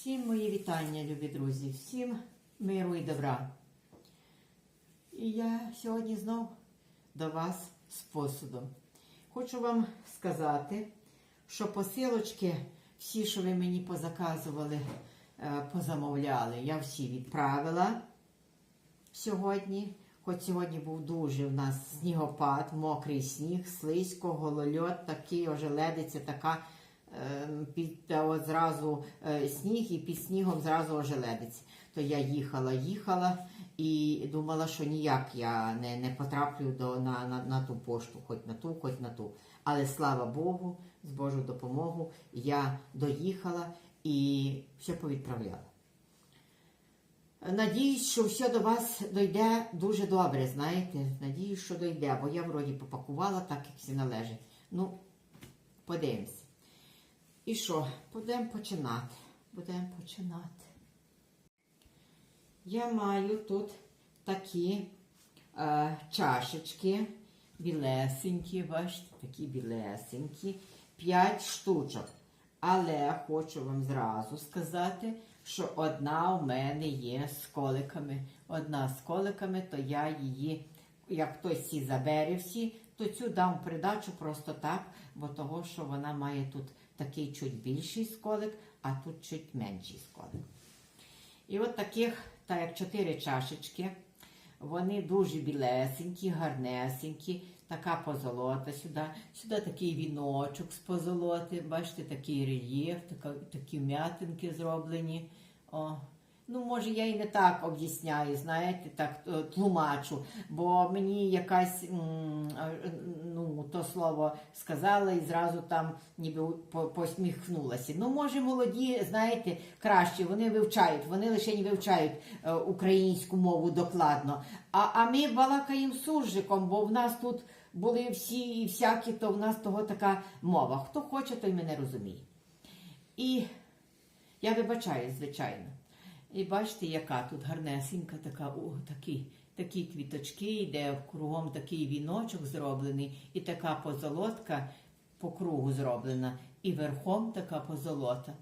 Всім мої вітання, любі друзі, всім миру і добра. І я сьогодні знов до вас з посудом. Хочу вам сказати, що посилочки, всі, що ви мені позаказували, е, позамовляли, я всі відправила сьогодні. Хоч сьогодні був дуже у нас снігопад, мокрий сніг, слизько, голольот, такий ожеледиця, така е, та от зразу е, сніг і під снігом зразу ожеледиться. То я їхала, їхала і думала, що ніяк я не, не потраплю до, на, на, на ту пошту, хоч на ту, хоч на ту. Але слава Богу, з Божою допомогою я доїхала і все повідправляла. Надіюсь, що все до вас дойде дуже добре, знаєте. Надіюсь, що дойде, бо я вроді попакувала так, як всі належить. Ну, подивимось. І що? Будемо починати. Будемо починати. Я маю тут такі е, чашечки, білесенькі, бачите, такі білесенькі, 5 штучок. Але хочу вам зразу сказати, що одна у мене є з коликами. Одна з коликами, то я її, як хтось всі забере всі, то цю дам придачу просто так, бо того, що вона має тут такий чуть більший сколик, а тут чуть менший сколик. І от таких, так як чотири чашечки, вони дуже білесенькі, гарнесенькі, така позолота сюди. Сюди такий віночок з позолоти, бачите, такий рельєф, такі м'ятинки зроблені. О. Ну, може, я і не так об'ясняю, знаєте, так е, тлумачу, бо мені якась е, ну, то слово сказала і зразу там ніби по- посміхнулася. Ну, може, молоді, знаєте, краще, вони вивчають, вони лише не вивчають е, українську мову докладно. А, а ми балакаємо суржиком, бо в нас тут були всі і всякі, то в нас того така мова. Хто хоче, той мене розуміє. І я вибачаю, звичайно. І бачите, яка тут гарнесенька така, о, такі, такі квіточки, йде кругом такий віночок зроблений, і така позолотка по кругу зроблена, і верхом така позолота.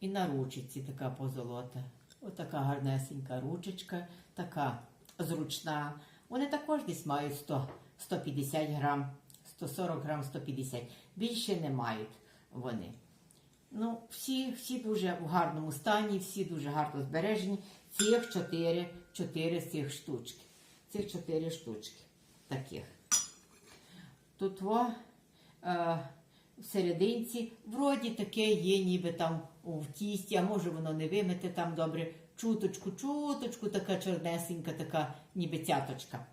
І на ручці така позолота. Отака гарнесенька ручечка, така зручна. Вони також десь мають 100, 150 грам, 140 грам, 150. Більше не мають вони. Ну, всі, всі дуже в гарному стані, всі дуже гарно збережені. Цих чотири, чотири з цих штучки. Цих чотири штучки таких. Тут во, е, в серединці, вроді таке є, ніби там в тісті, а може воно не вимите там добре. Чуточку, чуточку, така чорнесенька, така ніби цяточка.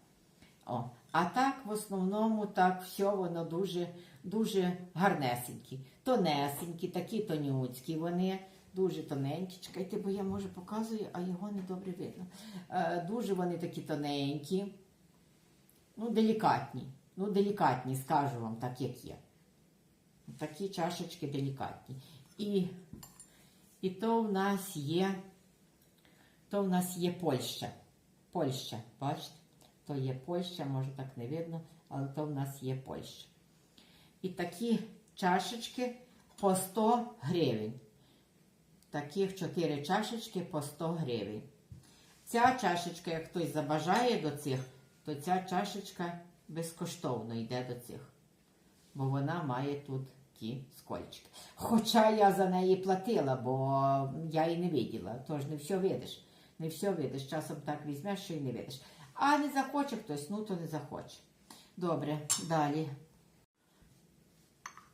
О. А так, в основному, так, все воно дуже, дуже гарнесенькі. Тонесенькі, такі тонюцькі вони, дуже тоненькі. Чекайте, бо я може показую, а його не добре видно. Е, дуже вони такі тоненькі, ну, делікатні. Ну, делікатні, скажу вам, так як є. Такі чашечки делікатні. І, і то в нас є, то в нас є Польща. Польща, бачите? То є Польща, може так не видно, але то в нас є Польща. І такі чашечки по 100 гривень. Таких 4 чашечки по 100 гривень. Ця чашечка, як хтось забажає до цих, то ця чашечка безкоштовно йде до цих. Бо вона має тут ті скольчики. Хоча я за неї платила, бо я її не виділа. Тож не все видиш. Не все видиш. Часом так візьмеш, що й не видиш. А не захоче хтось, ну то не захоче. Добре, далі.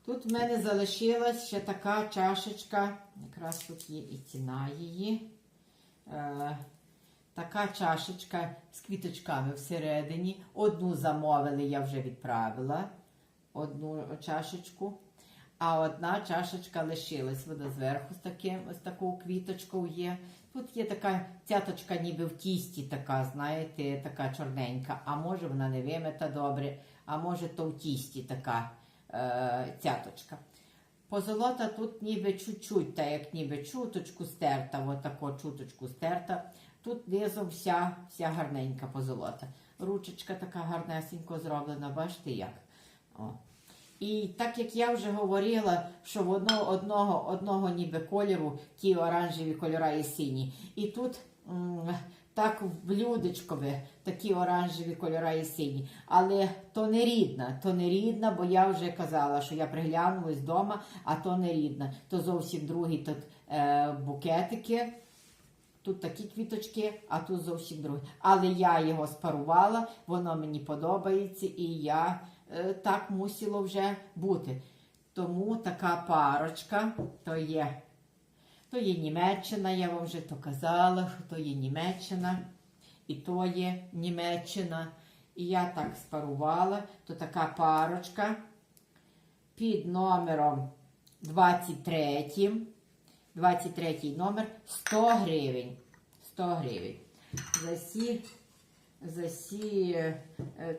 Тут в мене залишилась ще така чашечка, якраз тут є і ціна її. Е, така чашечка з квіточками всередині. Одну замовили, я вже відправила. Одну чашечку. А одна чашечка лишилась. Вона зверху з, таким, з такою квіточкою є. Тут є така цяточка, ніби в тісті, така, знаєте, така чорненька. А може вона не вимита добре, а може то в тісті така е, цяточка. Позолота тут ніби чуть-чуть, так як ніби чуточку стерта, отако чуточку стерта. Тут низом вся, вся гарненька позолота. Ручечка така гарнесенько зроблена, бачите як. О. І так як я вже говорила, що в одного, одного, ніби кольору ті оранжеві кольора і сині. І тут так в блюдечкове такі оранжеві кольора і сині. Але то не рідна, то не рідна, бо я вже казала, що я приглянулась вдома, а то не рідна. То зовсім другі тут е, букетики. Тут такі квіточки, а тут зовсім другі. Але я його спарувала, воно мені подобається, і я е, так мусило вже бути. Тому така парочка то є. То є Німеччина, я вам вже то казала, що то є Німеччина, і то є Німеччина. І я так спарувала, то така парочка під номером 23. 23 номер 100 гривень. 100 гривень. За сі, за сі е,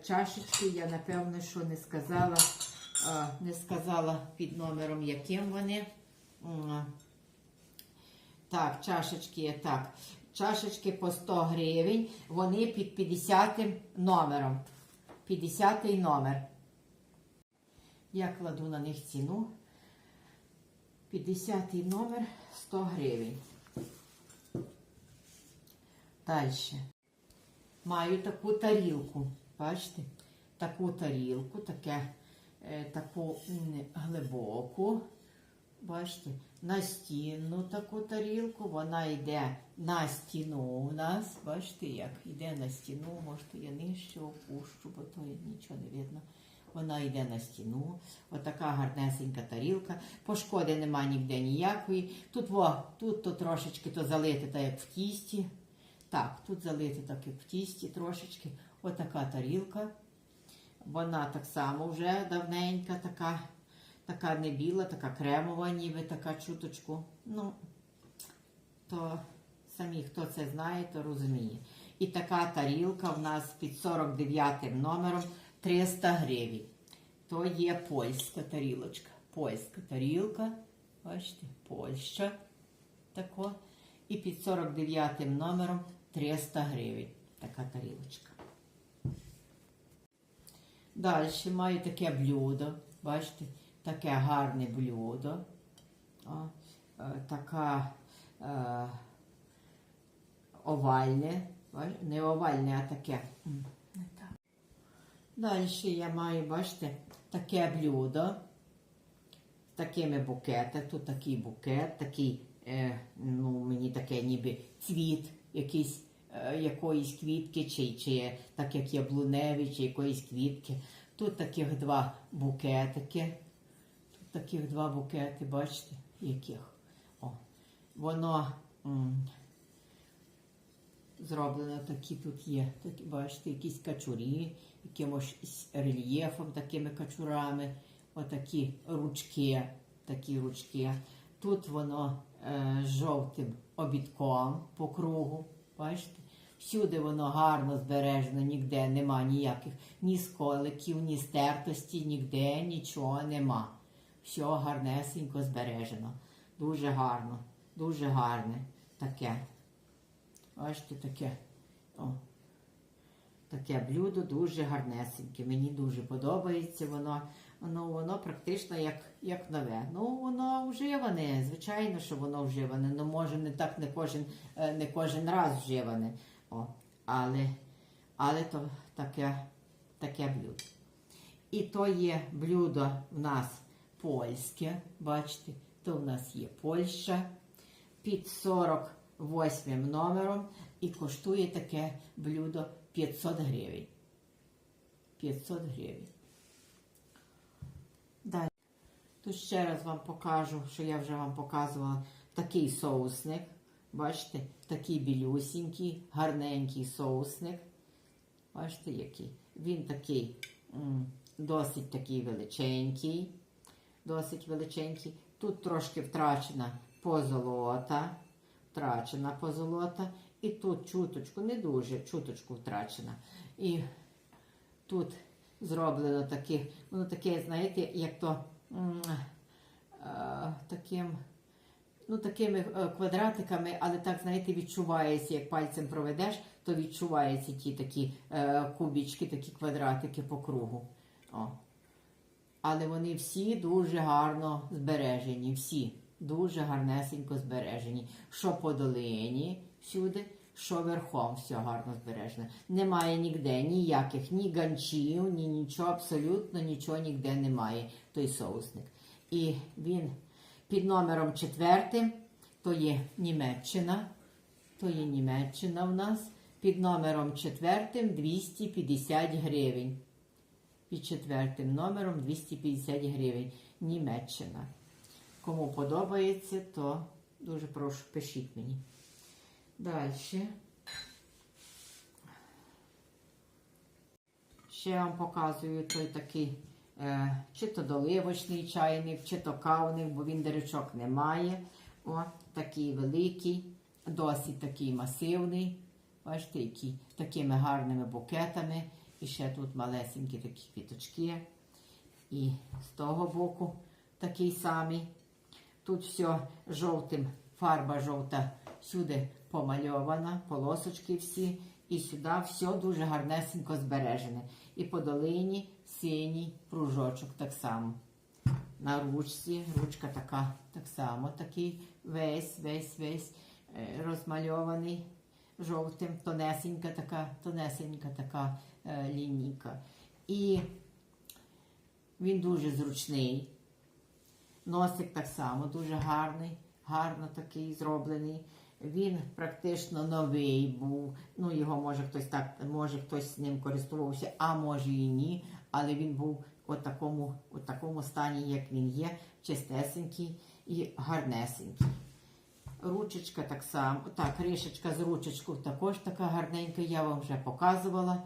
чашечки я напевно, що не сказала, е, не сказала під номером, яким вони. Так, чашечки є так. Чашечки по 100 гривень, вони під 50 номером. 50 номер. Я кладу на них ціну. 50 номер 100 гривень. Далі. Маю таку тарілку. Бачите? Таку тарілку, таке, е, таку глибоку. Бачите, настінну таку тарілку. Вона йде на стіну у нас. Бачите, як йде на стіну, можете я нижче опущу, бо то нічого не видно. Вона йде на стіну. Отака гарнесенька тарілка. Пошкоди нема ніде ніякої. Тут во, тут то трошечки то залити, так як в тісті. Так, тут залити так як в тісті трошечки. Отака тарілка. Вона так само вже давненька, така, така не біла, така кремова, ніби така чуточку. Ну, то самі, хто це знає, то розуміє. І така тарілка в нас під 49 номером 300 гривень. То є польська тарілочка. Польська тарілка. Бачите, Польща. Тако. І під 49 номером 300 гривень. Така тарілочка. Далі маю таке блюдо. Бачите, таке гарне блюдо. О, е, така е, овальне. Не овальне, а таке. Далі я маю, бачите, таке блюдо з такими букетами. Тут такий букет, такий, е, ну, мені таке ніби цвіт якийсь, е, якоїсь квітки, чи, чи так як яблуневі, чи якоїсь квітки. Тут таких два букетики. Таких два букети, бачите, яких. О, воно м, зроблено такі тут є. Такі, бачите, якісь качурі, якимось рельєфом, такими качурами, отакі ручки, такі ручки. Тут воно е, жовтим обідком по кругу. Бачите? Всюди воно гарно збережено, ніде нема ніяких ні сколиків, ні стертості, ніде нічого нема. Все гарнесенько збережено. Дуже гарно, дуже гарне таке. Бачите, таке. О. Таке блюдо дуже гарнесеньке. Мені дуже подобається воно. Воно, воно практично як, як нове. Ну, воно вживане. Звичайно, що воно вживане. Ну, може, не так не кожен, е, не кожен раз вживане. О, але, але то таке, таке блюдо. І то є блюдо в нас польське. Бачите, то в нас є Польща під 48 номером і коштує таке блюдо 500 гривень. 500 гривень. Далі. Тут ще раз вам покажу, що я вже вам показувала такий соусник. Бачите, такий білюсінький, гарненький соусник. Бачите, який? Він такий досить такий величенький. Досить величенький. Тут трошки втрачена позолота. Втрачена позолота. І тут чуточку, не дуже, чуточку втрачена. І тут зроблено таке, воно таке, знаєте, як то е, таким, ну, такими е, квадратиками, але так, знаєте, відчувається, як пальцем проведеш, то відчуваються ті такі е, кубічки, такі квадратики по кругу. О. але вони всі дуже гарно збережені. Всі дуже гарнесенько збережені. Що по долині всюди, що верхом все гарно збережено. Немає ніде ніяких ні ганчів, ні нічого, абсолютно нічого ніде немає. Той соусник. І він під номером четвертим, то є Німеччина. То є Німеччина в нас. Під номером четвертим 250 гривень. Під четвертим номером 250 гривень. Німеччина. Кому подобається, то дуже прошу, пишіть мені. Далі. Ще вам показую той такий, е, чи то доливочний чайник, чи то кавник, бо він дирочок не має. О, такий великий, досить такий масивний. Бачите, які такими гарними букетами. І ще тут малесенькі такі квіточки. І з того боку такий самий. Тут все жовтим, фарба жовта всюди помальована, полосочки всі. І сюди все дуже гарнесенько збережене. І по долині синій пружочок так само. На ручці, ручка така, так само, такий весь, весь, весь е, розмальований жовтим, тонесенька така, тонесенька така лінійка. І він дуже зручний. Носик так само дуже гарний, гарно такий зроблений. Він практично новий був. Ну, його може хтось так, може хтось з ним користувався, а може і ні. Але він був у такому, у такому стані, як він є, чистесенький і гарнесенький. Ручечка так само, так, рішечка з ручечкою також така гарненька, я вам вже показувала.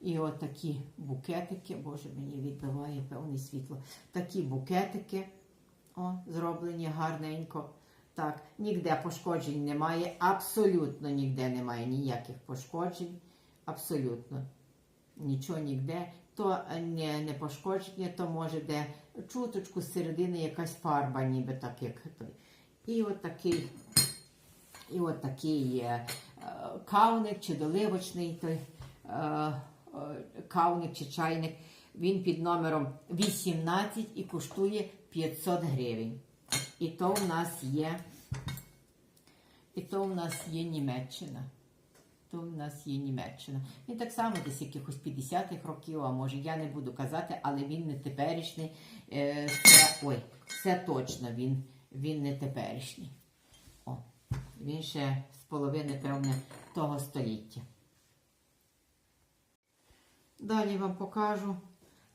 І от такі букетики, боже, мені відбиває певне світло. Такі букетики о, зроблені гарненько. Так, ніде пошкоджень немає, абсолютно ніде немає ніяких пошкоджень. Абсолютно. Нічого ніде. То не, не пошкодження, то може де чуточку з середини якась фарба, ніби так, як. І от такий, і от такий е, е, кавник чи доливочний той е, е, кавник чи чайник. Він під номером 18 і коштує 500 гривень. І то в нас є, і то в нас є Німеччина. То в нас є Німеччина. Він так само десь якихось 50-х років, а може я не буду казати, але він не теперішній. Е, Це, ой, це точно він, він не теперішній. О, він ще з половини, певне, того століття. Далі вам покажу.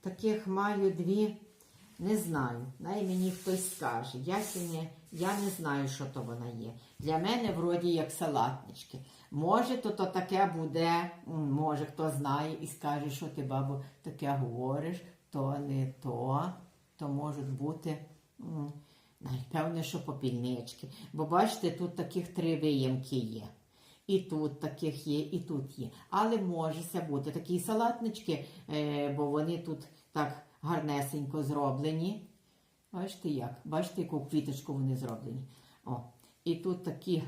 Таких маю дві. Не знаю. Най мені хтось скаже. Я, ще не, я не знаю, що то вона є. Для мене вроді як салатнички. Може, то, то таке буде, може хто знає і скаже, що ти, бабу, таке говориш, то не то, то можуть бути. м, Напевне, що попільнички. Бо бачите, тут таких три виємки є. І тут таких є, і тут є. Але може бути такі салатнички, е, бо вони тут так гарнесенько зроблені. Бачите як? Бачите, яку квіточку вони зроблені. О. І тут такі,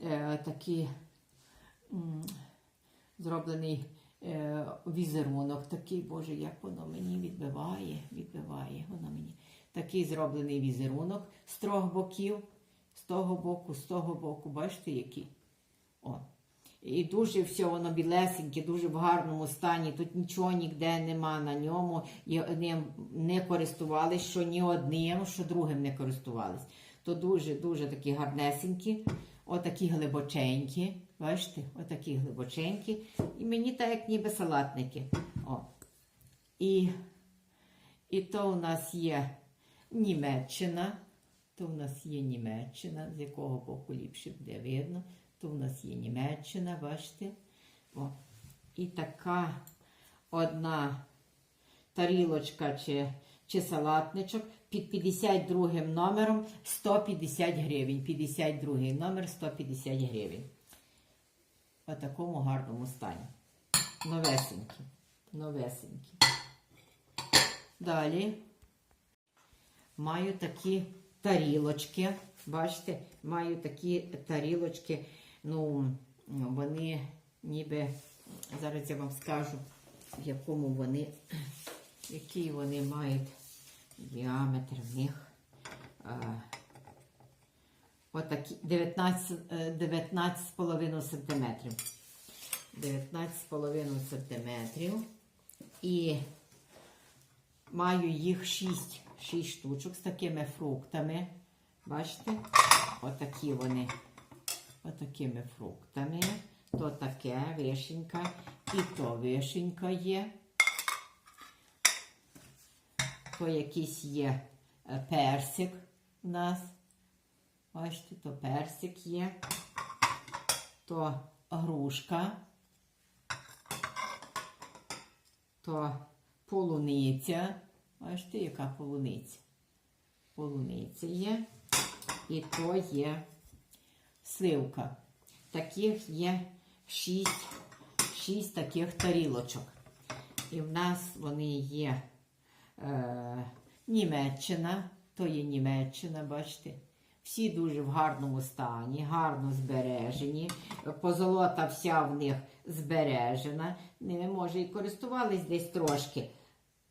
е, такі зроблений е, візерунок. Такий, Боже, як воно мені відбиває, відбиває воно мені. Такий зроблений візерунок з трьох боків, з того боку, з того боку. Бачите, який? О. І дуже все воно білесеньке, дуже в гарному стані. Тут нічого ніде нема на ньому. І ним не користувались, що ні одним, що другим не користувались. То дуже-дуже такі гарнесенькі, отакі глибоченькі. Бачите, отакі глибоченькі. І мені так, як ніби салатники. О. І, і то у нас є Німеччина. То в нас є Німеччина, з якого боку ліпше буде видно. То в нас є Німеччина, бачите? О. І така одна тарілочка чи, чи салатничок під 52 номером 150 гривень. 52 номер 150 гривень. В такому гарному стані. Новесенькі. Новесенькі. Далі маю такі тарілочки. Бачите, маю такі тарілочки. Ну, вони ніби, зараз я вам скажу, в якому вони, які вони мають Діаметр в них отакі 19, е, 19,5 сантиметрів. 19,5 сантиметрів. І маю їх 6, 6 штучок з такими фруктами. Бачите? Отакі вони. Отакими фруктами. То таке вишенька. І то вишенька є. То якийсь є е, персик у нас. Бачите, то персик є. То грушка. То полуниця. Бачите, яка полуниця? Полуниця є. І то є сливка. Таких є шість, шість таких тарілочок. І в нас вони є е, Німеччина, то є Німеччина, бачите. Всі дуже в гарному стані, гарно збережені. Позолота вся в них збережена. Ними, може, і користувались десь трошки,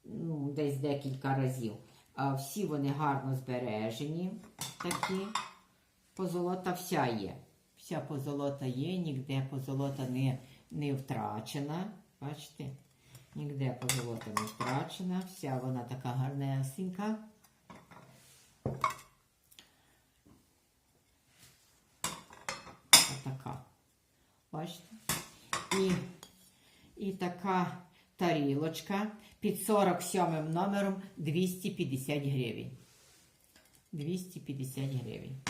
ну, десь декілька разів. А всі вони гарно збережені. Такі. Позолота вся є. Вся позолота є, ніде позолота не, не втрачена. Бачите? Ніде позолота не втрачена. Вся вона така гарнесенька. Отака. Бачите? І, і така тарілочка під 47 номером 250 гривень. 250 гривень.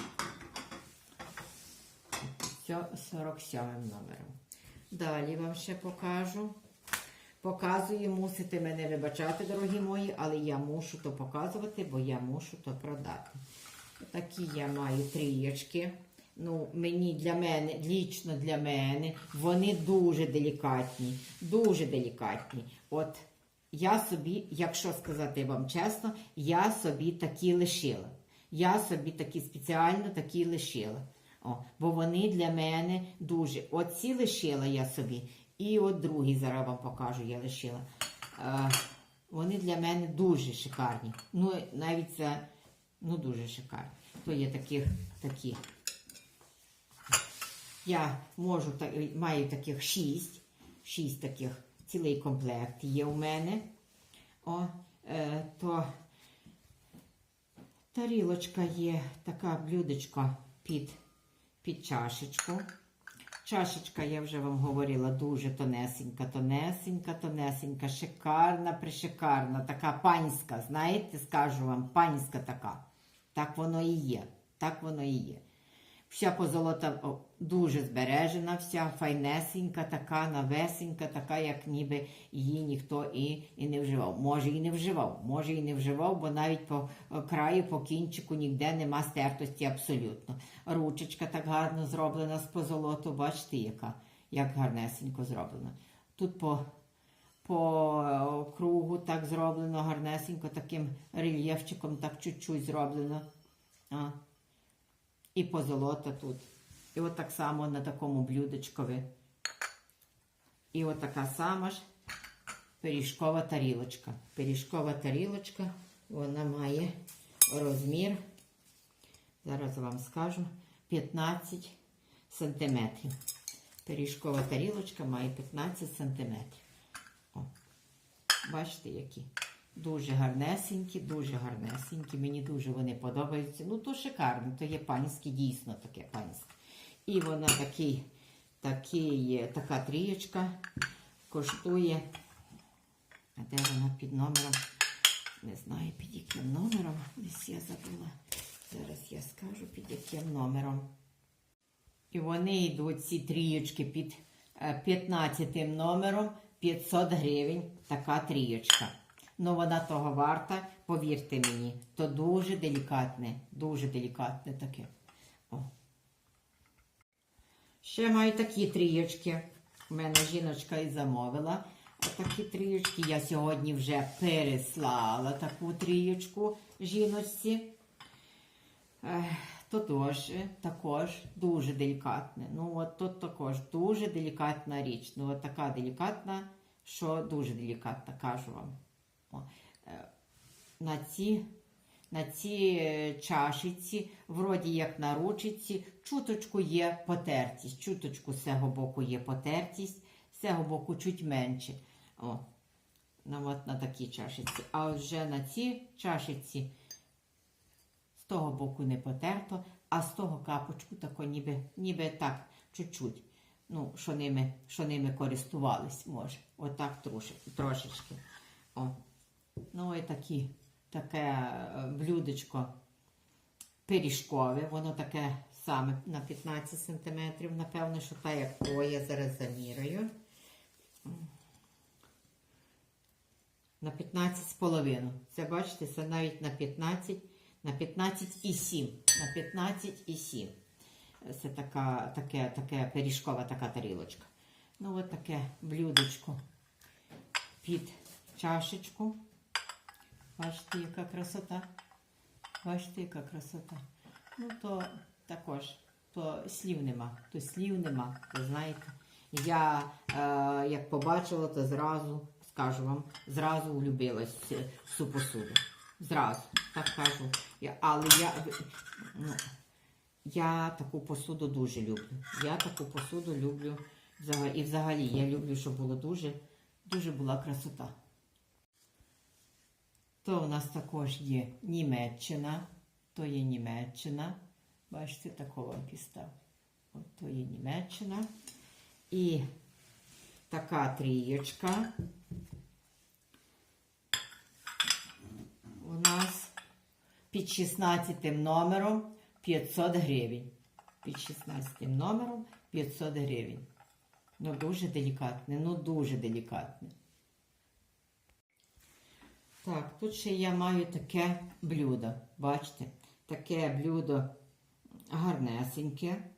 Це 47 номером. Далі вам ще покажу. Показую, мусите мене вибачати, дорогі мої, але я мушу то показувати, бо я мушу то продати. Такі я маю трієчки. Ну, мені для мене, лічно для мене, вони дуже делікатні, дуже делікатні. От я собі, якщо сказати вам чесно, я собі такі лишила. Я собі такі спеціально такі лишила. О, бо вони для мене дуже. Оці лишила я собі, і от другий зараз вам покажу, я лишила. Е, вони для мене дуже шикарні. Ну, навіть це ну, дуже шикарні. То є таких такі. Я можу так, маю таких шість. Шість таких цілий комплект є у мене. О, е, то тарілочка є, така блюдечко під, під чашечку. Чашечка, я вже вам говорила, дуже тонесенька, тонесенька, тонесенька, шикарна, пришикарна, така панська, знаєте, скажу вам, панська така. Так воно і є. Так воно і є. Вся позолота дуже збережена, вся файнесенька, така навесенька, така, як ніби її ніхто і, і не вживав. Може і не вживав, може і не вживав, бо навіть по краю, по кінчику ніде нема стертості абсолютно. Ручечка так гарно зроблена з позолоту, бачите, яка, як гарнесенько зроблена. Тут по, по кругу так зроблено, гарнесенько, таким рельєфчиком, так чуть-чуть зроблено. А. І позолота тут. І от так само на такому блюдечкові. І от така сама ж пиріжкова тарілочка. Пиріжкова тарілочка, вона має розмір, зараз вам скажу, 15 сантиметрів. Пиріжкова тарілочка має 15 сантиметрів. О, бачите, які. Дуже гарнесенькі, дуже гарнесенькі. Мені дуже вони подобаються. Ну, то шикарно, то є панське, дійсно таке панське. І вона такий, такий, така трієчка коштує. А де вона під номером? Не знаю, під яким номером. Десь я забула. Зараз я скажу, під яким номером. І вони йдуть, ці трієчки, під е, 15 номером 500 гривень. Така трієчка. Ну, вона того варта, повірте мені, то дуже делікатне, дуже делікатне таке. О. Ще маю такі трієчки. У мене жіночка і замовила. Такі трієчки я сьогодні вже переслала таку трієчку жіночці. То теж, також дуже делікатне. Ну, от тут також дуже делікатна річ. Ну, от така делікатна, що дуже делікатна, кажу вам. Е, на ці, на ці е, чашиці, вроді як на ручиці, чуточку є потертість. Чуточку з цього боку є потертість, з цього боку чуть менше. О, ну, от на такій чашиці. А вже на цій чашиці з того боку не потерто, а з того капочку тако ніби, ніби так чуть-чуть. Ну, що ними, що ними користувались, може. Отак трошечки. О. Ну і такі, таке е, блюдечко пиріжкове, воно таке саме на 15 см, напевно, що так як то я зараз заміряю. На 15 з половину. Це бачите, це навіть на 15, на 15 і 7. На 15 і 7. Це така, таке, таке пиріжкова така тарілочка. Ну, от таке блюдечко під чашечку. Бачите, яка красота. Бачите, яка красота. Ну, то також, то слів нема, то слів нема, ви знаєте. Я е, як побачила, то зразу, скажу вам, зразу влюбилась в цю посуду. Зразу, так кажу. Я, але я, ну, я таку посуду дуже люблю. Я таку посуду люблю. І взагалі я люблю, щоб було дуже, дуже була красота. То у нас також є Німеччина, то є Німеччина. Бачите, такого вам пістав. От то є Німеччина. І така трієчка. У нас під 16 номером 500 гривень. Під 16 номером 500 гривень. Ну, дуже делікатне, ну дуже делікатне. Так, тут ще я маю таке блюдо. Бачите? Таке блюдо гарнесеньке,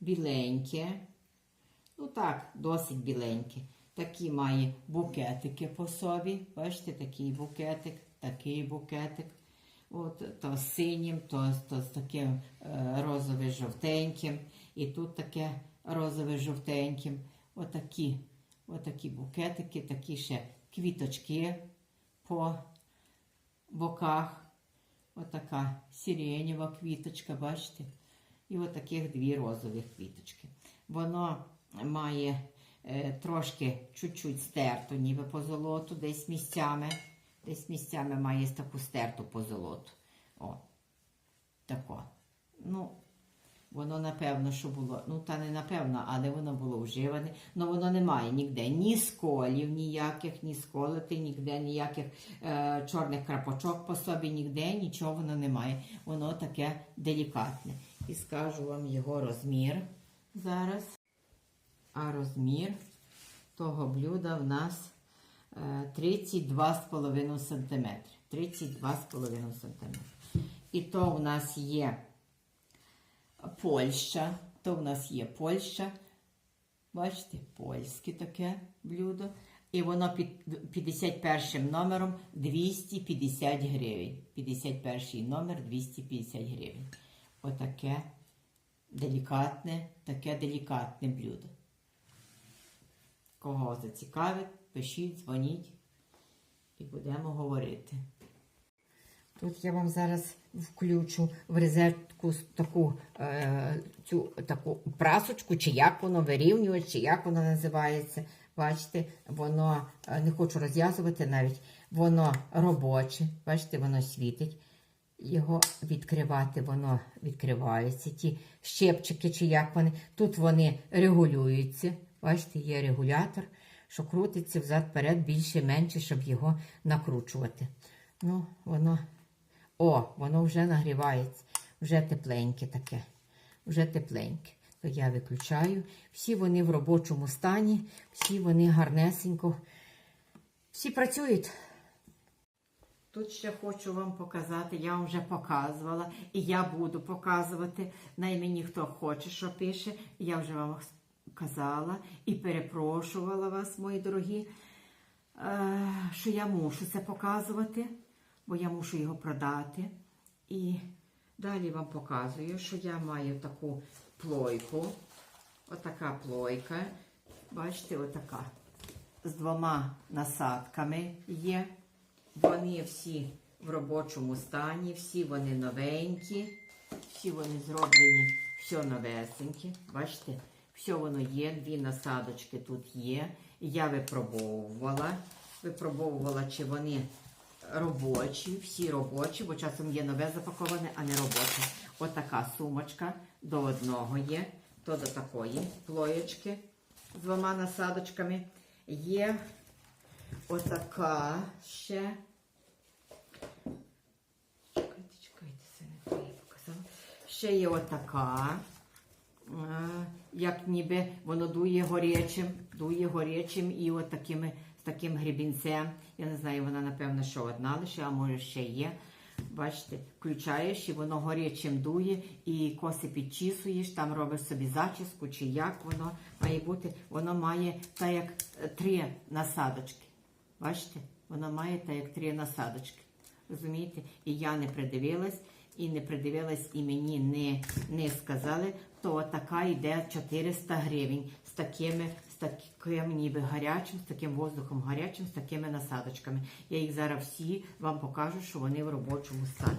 біленьке. Ну так, досить біленьке. Такі має букетики по собі. Бачите, такий букетик, такий букетик. От, то з синім, то, то з таким е, розове-жовтеньким. І тут таке розове-жовтеньким. Отакі, отакі букетики, такі ще квіточки по боках. Отака сиренєва квіточка, бачите? І отаких дві розові квіточки. Воно має е, трошки чуть-чуть стерту, ніби по золоту, десь місцями. Десь місцями має таку стерту по золоту. О, тако. Ну, воно напевно, що було, ну та не напевно, але воно було вживане. Ну воно не має ніде ні сколів ніяких, ні сколити, ніде ніяких е, чорних крапочок по собі, ніде нічого воно не має. Воно таке делікатне. І скажу вам його розмір зараз. А розмір того блюда в нас е, 32,5 см. 32,5 см. І то у нас є Польща, то в нас є Польща. Бачите, польське таке блюдо. І воно під 51 номером 250 гривень. 51 номер 250 гривень. Отаке делікатне, таке делікатне блюдо. Кого зацікавить, пишіть, дзвоніть і будемо говорити. Тут я вам зараз включу в розетку таку, е, цю таку прасочку, чи як воно вирівнювач, чи як воно називається. Бачите, воно е, не хочу розв'язувати навіть, воно робоче, бачите, воно світить. Його відкривати, воно відкривається. Ті щепчики, чи як вони. Тут вони регулюються. Бачите, є регулятор, що крутиться взад-перед більше, менше, щоб його накручувати. Ну, воно о, воно вже нагрівається, вже тепленьке таке, вже тепленьке. То я виключаю. Всі вони в робочому стані, всі вони гарнесенько, всі працюють. Тут ще хочу вам показати, я вам вже показувала, і я буду показувати. Най мені хто хоче, що пише. Я вже вам казала і перепрошувала вас, мої дорогі, е, що я мушу це показувати, бо я мушу його продати. І далі вам показую, що я маю таку плойку. Отака плойка. Бачите, отака. З двома насадками є. Вони всі в робочому стані, всі вони новенькі, всі вони зроблені, все новесеньке. Бачите, все воно є, дві насадочки тут є. Я випробовувала. Випробовувала, чи вони робочі, всі робочі, бо часом є нове запаковане, а не робоче. Отака сумочка до одного є, то до такої плоєчки з двома насадочками. Є отака ще. Чекайте, чекайте, це не я показала. Ще є отака. Як ніби воно дує горячим, дує горячим і от такими, таким грібінцем. Я не знаю, вона напевно, що одна лише, а може ще є. Бачите, включаєш і воно горячим дує, і коси підчісуєш, там робиш собі зачіску, чи як воно має бути. Воно має так як е, три насадочки. Бачите, воно має так як три насадочки. Розумієте? І я не придивилась, і не придивилась, і мені не, не сказали, то така йде 400 гривень з такими, таким ніби гарячим, з таким воздухом гарячим, з такими насадочками. Я їх зараз всі вам покажу, що вони в робочому стані.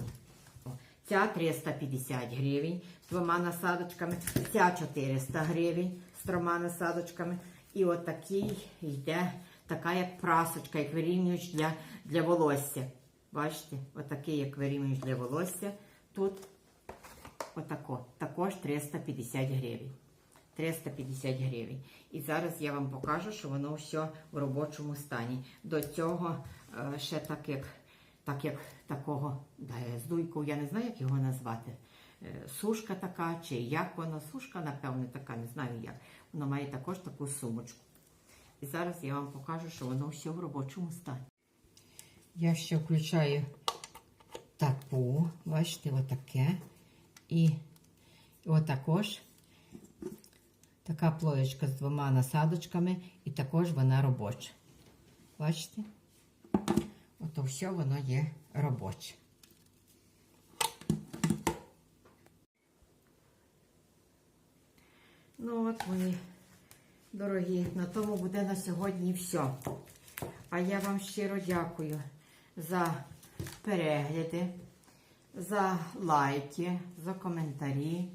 Ця 350 гривень з двома насадочками, ця 400 гривень з трьома насадочками. І отакий йде така як прасочка, як вирівнювач для, для волосся. Бачите, отакий як вирівнювач для волосся. Тут отако, також 350 гривень. 350 гривень. І зараз я вам покажу, що воно все в робочому стані. До цього е, ще так як, так як такого да, з дуйкою, я не знаю, як його назвати. Е, Сушка така, чи як воно, сушка, напевне, така, не знаю як. Воно має також таку сумочку. І зараз я вам покажу, що воно все в робочому стані. Я ще включаю таку, бачите, отаке. І отакож така плоєчка з двома насадочками, і також вона робоча. Бачите? Ото все воно є робоче. Ну от мої дорогі, на тому буде на сьогодні все. А я вам щиро дякую за перегляди, за лайки, за коментарі.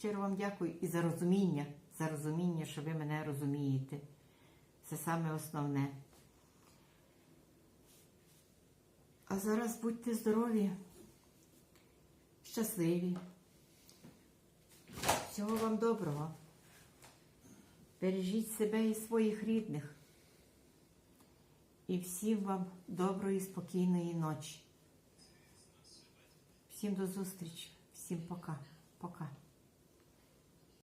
Щиро вам дякую і за розуміння, за розуміння, що ви мене розумієте. Це саме основне. А зараз будьте здорові, щасливі. Всього вам доброго. Бережіть себе і своїх рідних. І всім вам доброї, спокійної ночі. Всім до зустрічі, всім пока.